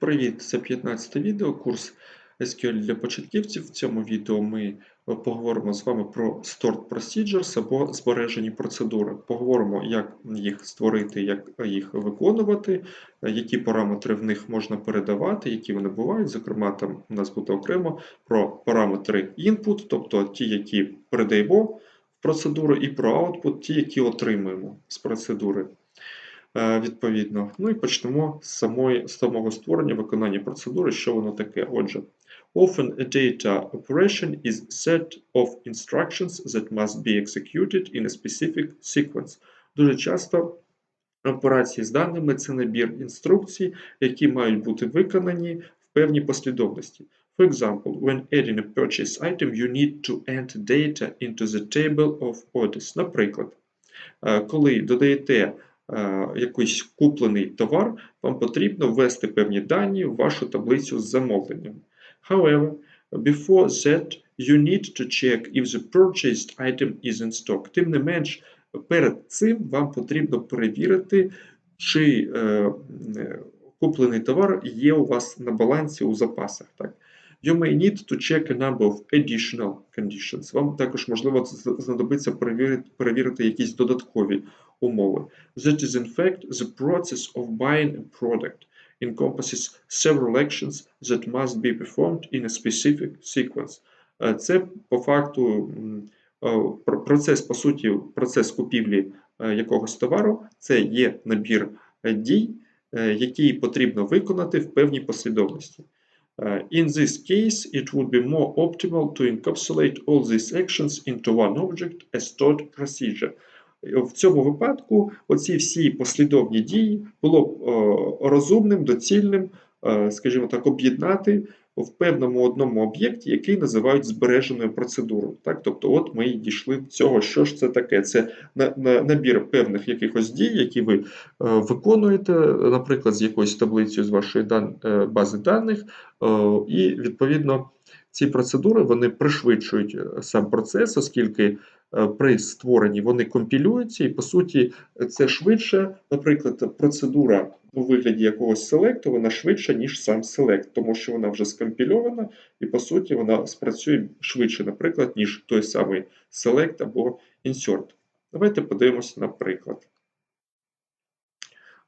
Привіт! Це 15 відео, курс SQL для початківців. В цьому відео ми е, поговоримо з вами про Stored Procedures або збережені процедури. Поговоримо, як їх створити, як їх виконувати, е, які параметри в них можна передавати, які вони бувають. Зокрема, там у нас буде окремо про параметри input, тобто ті, які передаємо в процедуру, і про output, ті, які отримуємо з процедури. Е, Відповідно, ну і почнемо з самої з самого створення виконання процедури, що воно таке. Отже, often a data operation is a set of instructions that must be executed in a specific sequence. Дуже часто операції з даними це набір інструкцій, які мають бути виконані в певній послідовності. For example, when adding a purchase item, you need to enter data into the table of orders. Наприклад, е, коли додаєте якийсь куплений товар, вам потрібно ввести певні дані в вашу таблицю з замовленням. However, before that, you need to check if the purchased item is in stock. Тим не менш, перед цим вам потрібно перевірити, чи е, е, куплений товар є у вас на балансі у запасах. Так? You may need to check a number of additional conditions. Вам також можливо знадобиться перевірити, перевірити якісь додаткові умови. That is in fact the process of buying a product encompasses several actions that must be performed in a specific sequence. Е, Це по факту е, процес, по суті, процес купівлі е, якогось товару, це є набір е, дій, е, які потрібно виконати в певній послідовності. Uh, in this case, it would be more optimal to encapsulate all these actions into one object, a stored procedure. В цьому випадку оці всі послідовні дії було б е, розумним, доцільним, е, скажімо так, об'єднати в певному одному об'єкті, який називають збереженою процедурою. Так? Тобто, от ми і дійшли до цього, що ж це таке. Це на, на, набір певних якихось дій, які ви е, виконуєте, наприклад, з якоюсь таблицею з вашої бази даних, і відповідно ці процедури вони пришвидшують сам процес, оскільки при створенні вони компілюються, і по суті це швидше, наприклад, процедура у вигляді якогось селекту, вона швидша, ніж сам селект, тому що вона вже скомпільована, і по суті вона спрацює швидше, наприклад, ніж той самий select або insert. Давайте подивимося на приклад.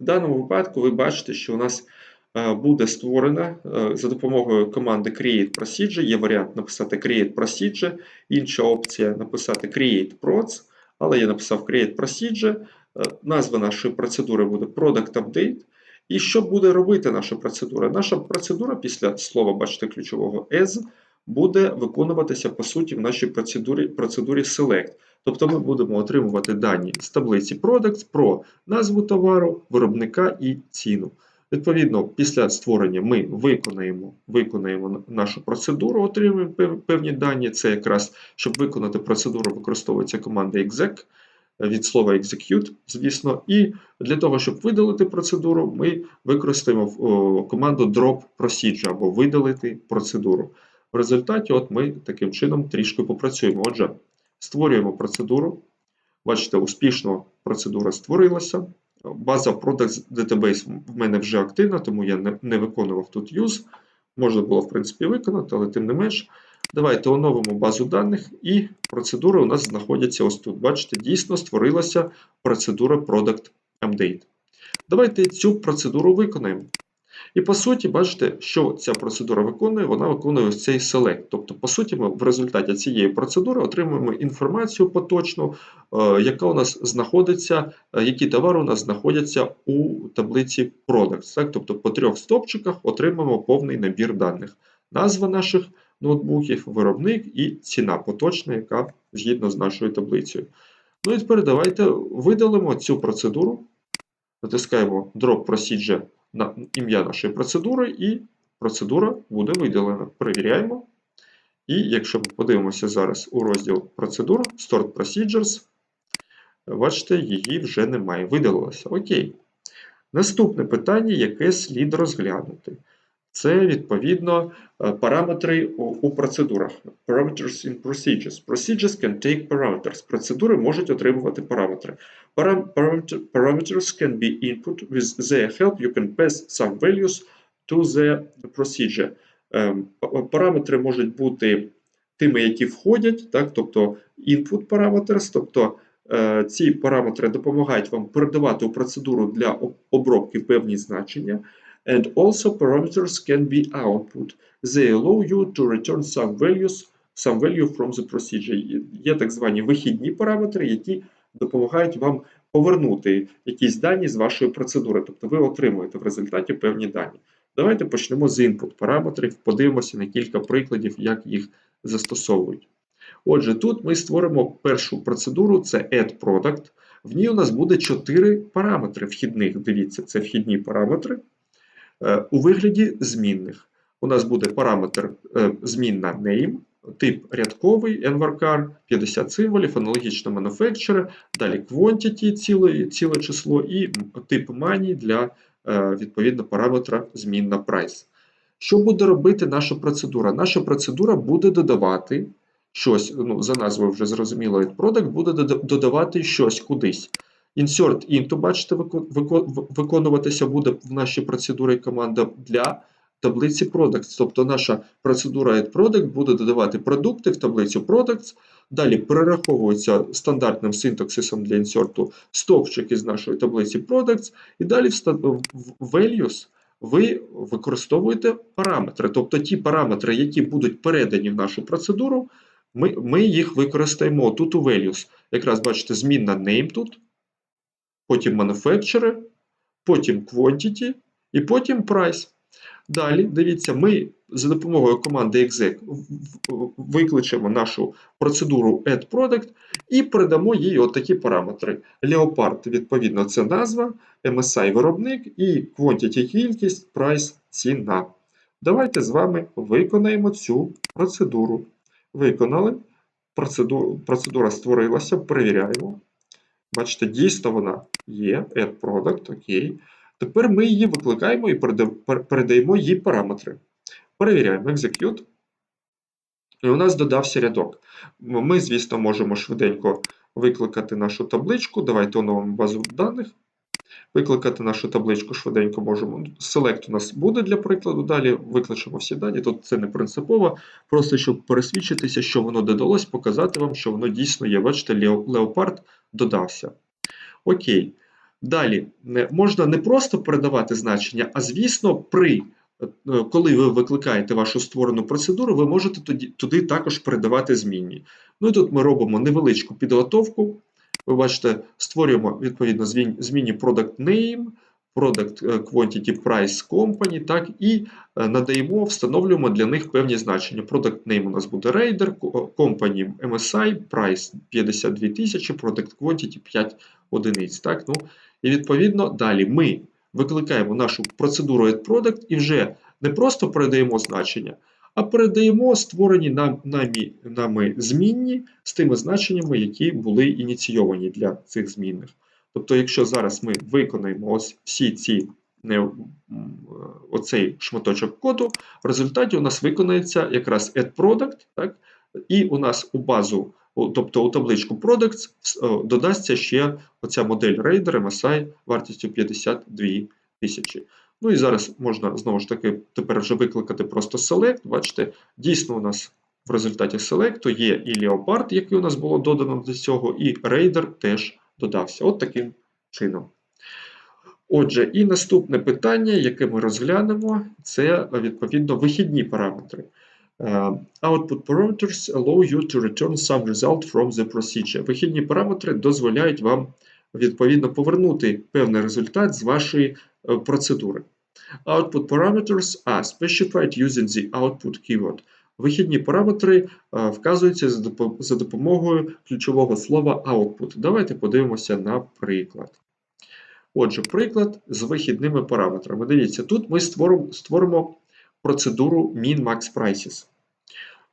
В даному випадку ви бачите, що у нас е, буде створена е, за допомогою команди Create Procedure. Є варіант написати Create Procedure, інша опція написати Create Proc, але я написав Create Procedure. Е, Назва нашої процедури буде Product Update. І що буде робити наша процедура? Наша процедура після слова, бачите, ключового as буде виконуватися по суті в нашій процедурі, процедурі Select. Тобто ми будемо отримувати дані з таблиці Products про назву товару, виробника і ціну. Відповідно, після створення ми виконаємо, виконаємо нашу процедуру, отримуємо певні дані. Це якраз, щоб виконати процедуру, використовується команда exec від слова execute, звісно. І для того, щоб видалити процедуру, ми використаємо команду drop procedure або видалити процедуру. В результаті, от ми таким чином трішки попрацюємо. Отже, створюємо процедуру. Бачите, успішно процедура створилася. База Product Database в мене вже активна, тому я не, виконував тут use. Можна було, в принципі, виконати, але тим не менш. Давайте оновимо базу даних, і процедури у нас знаходяться ось тут. Бачите, дійсно створилася процедура Product Update. Давайте цю процедуру виконаємо. І по суті, бачите, що ця процедура виконує, вона виконує ось цей select. Тобто, по суті, ми в результаті цієї процедури отримуємо інформацію поточну, е, яка у нас знаходиться, е, які товари у нас знаходяться у таблиці Products. Так? Тобто по трьох стопчиках отримаємо повний набір даних. Назва наших ноутбуків, виробник і ціна поточна, яка згідно з нашою таблицею. Ну і тепер давайте видалимо цю процедуру, натискаємо Drop Procedure на ім'я нашої процедури, і процедура буде виділена. Перевіряємо. І якщо ми подивимося зараз у розділ процедур, Stored Procedures, бачите, її вже немає. Видалилося. Окей. Наступне питання, яке слід розглянути. Це відповідно е, параметри у, процедурах. Parameters in procedures. Procedures can take parameters. Процедури можуть отримувати параметри. Param- parameters can be input with their help. You can pass some values to the procedure. Ем, Параметри можуть бути тими, які входять, так, тобто input parameters, тобто е, ці параметри допомагають вам передавати у процедуру для обробки певні значення. And also parameters can be output. They allow you to return some values, some value from the procedure. Є- так звані вихідні параметри, які допомагають вам повернути якісь дані з вашої процедури, тобто ви отримуєте в результаті певні дані. Давайте почнемо з input параметрів, подивимося на кілька прикладів, як їх застосовують. Отже, тут ми створимо першу процедуру, це add product. В ній у нас буде 4 параметри вхідних. Дивіться, це вхідні параметри у вигляді змінних. У нас буде параметр е, змінна name, тип рядковий, nvarchar, 50 символів, аналогічно manufacturer, далі quantity, ціле, ціле число, і тип money для е, відповідно параметра змінна price. Що буде робити наша процедура? Наша процедура буде додавати щось, ну, за назвою вже зрозуміло, add product, буде додавати щось кудись. Insert into, бачите, виконуватися буде в нашій процедурі команда для таблиці products. Тобто наша процедура add product буде додавати продукти в таблицю products, далі перераховується стандартним синтаксисом для інсерту стовпчик із нашої таблиці products, і далі в values ви використовуєте параметри. Тобто ті параметри, які будуть передані в нашу процедуру, ми, ми їх використаємо тут у values. Якраз бачите, змінна name тут, потім manufacturer, потім quantity і потім price. Далі, дивіться, ми за допомогою команди exec викличемо нашу процедуру add product і передамо їй отакі параметри. Leopard, відповідно, це назва, MSI виробник і quantity кількість, price ціна. Давайте з вами виконаємо цю процедуру. Виконали. Процедура створилася, перевіряємо. Бачите, дійсно вона є, add product, окей. Тепер ми її викликаємо і передаємо їй параметри. Перевіряємо execute. І у нас додався рядок. Ми, звісно, можемо швиденько викликати нашу табличку. Давайте оновимо базу даних. Викликати нашу табличку швиденько можемо. Select у нас буде для прикладу. Далі викличемо всі дані. Тут це не принципово. Просто щоб пересвідчитися, що воно додалось, показати вам, що воно дійсно є. Бачите, Лео- Leopard додався. Окей. Далі можна не просто передавати значення, а звісно, при е, коли ви викликаєте вашу створену процедуру, ви можете туди також передавати змінні. Ну і тут ми робимо невеличку підготовку. Ви бачите, створюємо відповідно змін- змінні product name, product е, quantity price company, так, і е, надаємо, встановлюємо для них певні значення. Product name у нас буде Raider, company MSI, price 52 тисячі, product quantity 5 одиниць. Так, ну, і відповідно далі ми викликаємо нашу процедуру addProduct і вже не просто передаємо значення, а передаємо створені нам, нами змінні з тими значеннями, які були ініційовані для цих змінних. Тобто, якщо зараз ми виконаємо ось всі ці не, оцей шматочок коду, в результаті у нас виконається якраз addProduct, так? і у нас у базу, тобто у табличку Products, додасться ще оця модель Raider MSI вартістю 52 тисячі. Ну і зараз можна знову ж таки тепер вже викликати просто Select. Бачите, дійсно у нас в результаті Select є і Leopard, який у нас було додано до цього, і Raider теж додався. От таким чином. Отже, і наступне питання, яке ми розглянемо, це відповідно вихідні параметри. Е, Output parameters allow you to return some result from the procedure. Вихідні параметри дозволяють вам відповідно повернути певний результат з вашої процедури. Output parameters are specified using the output keyword. Вихідні параметри е, вказуються за допомогою ключового слова output. Давайте подивимося на приклад. Отже, приклад з вихідними параметрами. Дивіться, тут ми створимо процедуру min-max prices.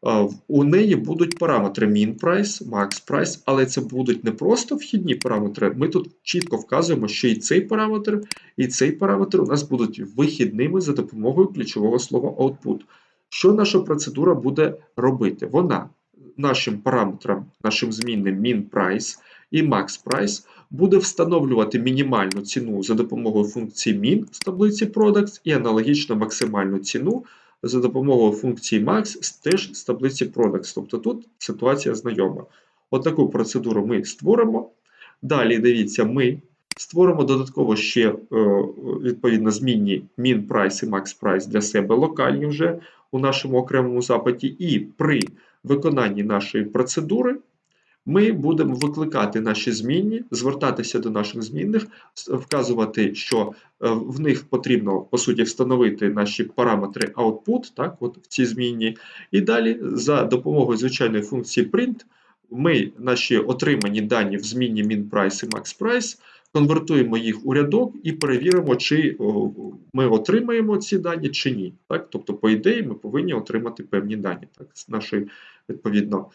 Е, У неї будуть параметри min price, max price, але це будуть не просто вхідні параметри. Ми тут чітко вказуємо, що і цей параметр, і цей параметр у нас будуть вихідними за допомогою ключового слова output. Що наша процедура буде робити? Вона нашим параметрам, нашим змінним min price і max price буде встановлювати мінімальну ціну за допомогою функції min з таблиці Products і аналогічно максимальну ціну за допомогою функції max теж з таблиці Products. Тобто тут ситуація знайома. Отаку процедуру ми створимо. Далі, дивіться, ми створимо додатково ще е, відповідно змінні min price і max price для себе локальні вже у нашому окремому запиті. І при виконанні нашої процедури ми будемо викликати наші змінні, звертатися до наших змінних, вказувати, що е, в них потрібно по суті встановити наші параметри output, так, от в ці змінні. І далі за допомогою звичайної функції print ми наші отримані дані в змінні min price і max price конвертуємо їх у рядок і перевіримо, чи ми отримаємо ці дані чи ні. Так? Тобто, по ідеї, ми повинні отримати певні дані так, з нашої відповідно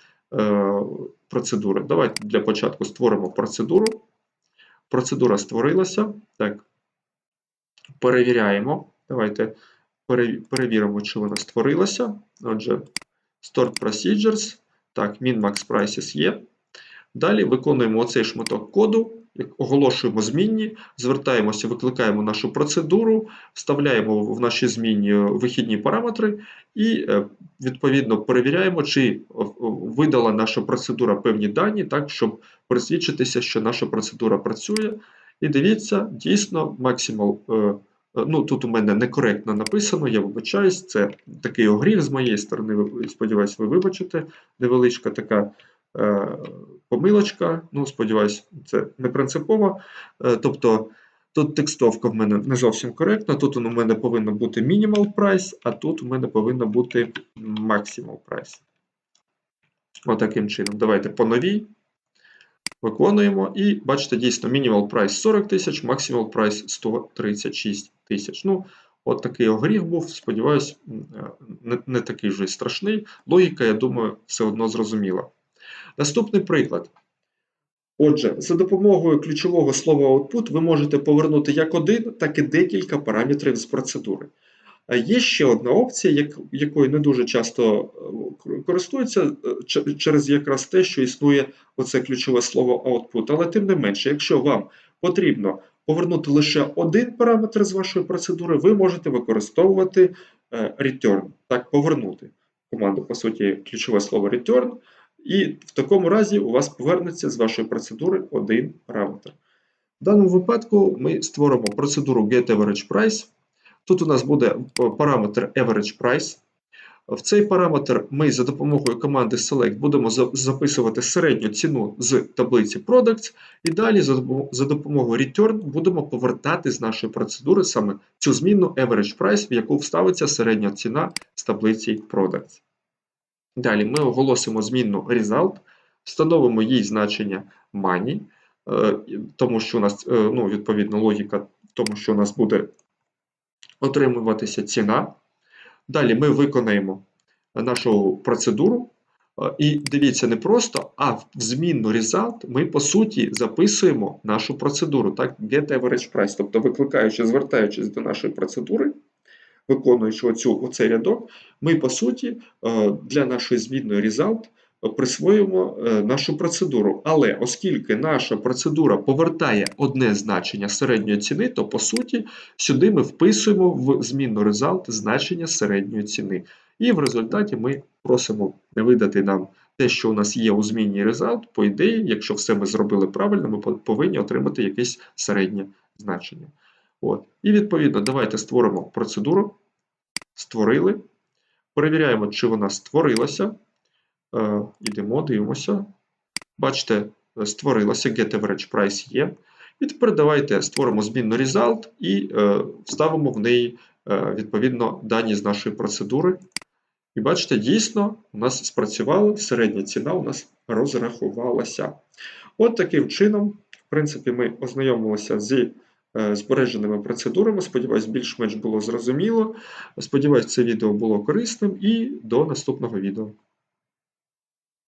процедури. Давайте для початку створимо процедуру. Процедура створилася. Так. Перевіряємо. Давайте перевіримо, чи вона створилася. Отже, Start Procedures. Так, min-max prices є. Далі виконуємо оцей шматок коду, оголошуємо змінні, звертаємося, викликаємо нашу процедуру, вставляємо в наші змінні вихідні параметри і, е, відповідно, перевіряємо, чи видала наша процедура певні дані, так, щоб присвідчитися, що наша процедура працює. І дивіться, дійсно, максимал. Е, ну, Тут у мене некоректно написано, я вибачаюсь, це такий огріх з моєї сторони, сподіваюся, ви вибачите, невеличка така Е, помилочка. Ну, сподіваюсь, це не принципово. Е, тобто тут текстовка в мене не зовсім коректна. Тут у мене повинно бути minimal price, а тут у мене повинно бути maximal price. Отаким чином. Давайте по новій. Виконуємо. І бачите, дійсно, minimal price 40 тисяч, maximal price 136 тисяч. Ну, От такий огріх був, сподіваюсь, не, не такий вже страшний. Логіка, я думаю, все одно зрозуміла. Наступний приклад. Отже, за допомогою ключового слова output ви можете повернути як один, так і декілька параметрів з процедури. Є ще одна опція, якою не дуже часто е, користуються е, через якраз те, що існує оце ключове слово output. Але тим не менше, якщо вам потрібно повернути лише один параметр з вашої процедури, ви можете використовувати е, return, так, повернути команду, по суті, ключове слово return. І в такому разі у вас повернеться з вашої процедури один параметр. В даному випадку ми створимо процедуру getAveragePrice. Тут у нас буде е, параметр AveragePrice. В цей параметр ми за допомогою команди Select будемо записувати середню ціну з таблиці Products, і далі за допомогою Return будемо повертати з нашої процедури саме цю змінну AveragePrice, в яку вставиться середня ціна з таблиці Products. Далі ми оголосимо змінну result, встановимо їй значення money, е, тому що у нас, е, ну, відповідно, логіка, тому що у нас буде отримуватися ціна. Далі ми виконаємо нашу процедуру. Е, і дивіться, не просто, а в змінну result ми, по суті, записуємо нашу процедуру, так, get average price. Тобто, викликаючи, звертаючись до нашої процедури, виконуючи оцю, оцей рядок, ми, по суті, е, для нашої змінної result присвоїмо е, нашу процедуру. Але оскільки наша процедура повертає одне значення середньої ціни, то по суті сюди ми вписуємо в змінну result значення середньої ціни. І в результаті ми просимо не видати нам те, що у нас є у змінній result, по ідеї, якщо все ми зробили правильно, ми повинні отримати якесь середнє значення. От. І відповідно, давайте створимо процедуру. Створили. Перевіряємо, чи вона створилася. Е, Йдемо, дивимося. Бачите, створилася Get Average Price є. І тепер давайте створимо змінну result і е, вставимо в неї е, відповідно дані з нашої процедури. І бачите, дійсно, у нас спрацювало, середня ціна у нас розрахувалася. От таким чином, в принципі, ми ознайомилися з збереженими процедурами. Сподіваюсь, більш-менш було зрозуміло. Сподіваюсь, це відео було корисним і до наступного відео.